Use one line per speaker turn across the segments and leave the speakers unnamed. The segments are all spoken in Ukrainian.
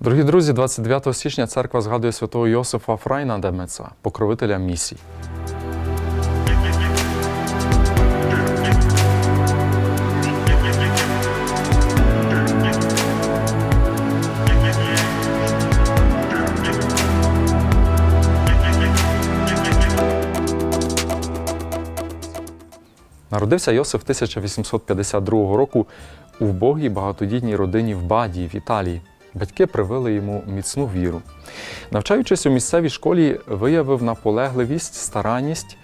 Дорогі друзі, 29 січня церква згадує святого Йосифа Фрайна Демеца, покровителя місій. Народився Йосиф 1852 року у вбогій багатодітній родині в Бадії в Італії. Батьки привили йому міцну віру. Навчаючись у місцевій школі, виявив наполегливість, старанність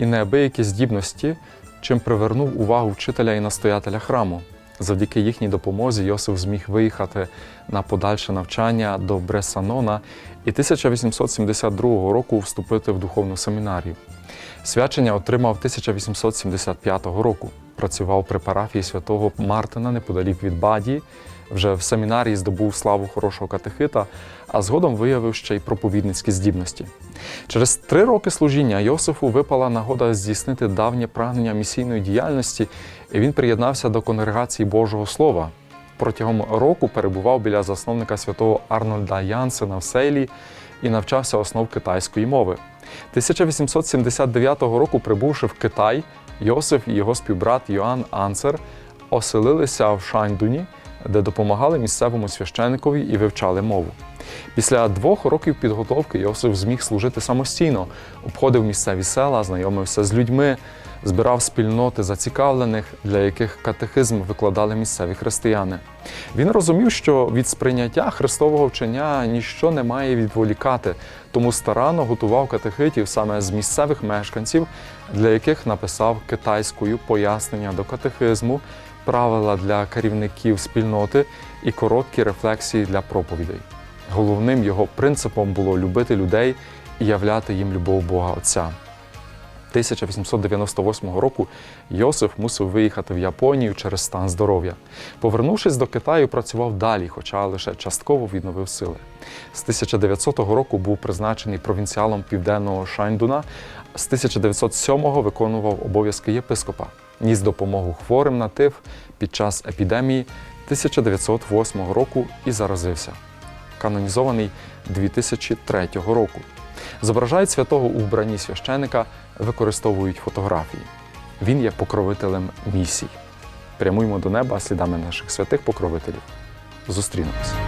і неабиякі здібності, чим привернув увагу вчителя і настоятеля храму. Завдяки їхній допомозі Йосиф зміг виїхати на подальше навчання до Бресанона і 1872 року вступити в духовну семінарію. Свячення отримав 1875 року. Працював при парафії святого Мартина неподалік від Бадії. Вже в семінарії здобув славу хорошого катехита, а згодом виявив ще й проповідницькі здібності. Через три роки служіння Йосифу випала нагода здійснити давнє прагнення місійної діяльності, і він приєднався до конгрегації Божого Слова. Протягом року перебував біля засновника святого Арнольда Янсена в Сейлі і навчався основ китайської мови. 1879 року, прибувши в Китай, Йосиф і його співбрат Йоанн Анцер оселилися в Шаньдуні, де допомагали місцевому священикові і вивчали мову. Після двох років підготовки Йосиф зміг служити самостійно, обходив місцеві села, знайомився з людьми, збирав спільноти зацікавлених, для яких катехизм викладали місцеві християни. Він розумів, що від сприйняття христового вчення ніщо не має відволікати, тому старанно готував катехитів саме з місцевих мешканців, для яких написав китайською пояснення до катехизму, правила для керівників спільноти і короткі рефлексії для проповідей. Головним його принципом було любити людей і являти їм любов Бога Отця. 1898 року Йосиф мусив виїхати в Японію через стан здоров'я. Повернувшись до Китаю, працював далі, хоча лише частково відновив сили. З 1900 року був призначений провінціалом південного Шаньдуна. З 1907-го виконував обов'язки єпископа, ніс допомогу хворим на тиф під час епідемії 1908 року і заразився. Канонізований 2003 року. Зображають святого у вбранні священика, використовують фотографії. Він є покровителем місій. Прямуємо до неба слідами наших святих покровителів. Зустрінемось.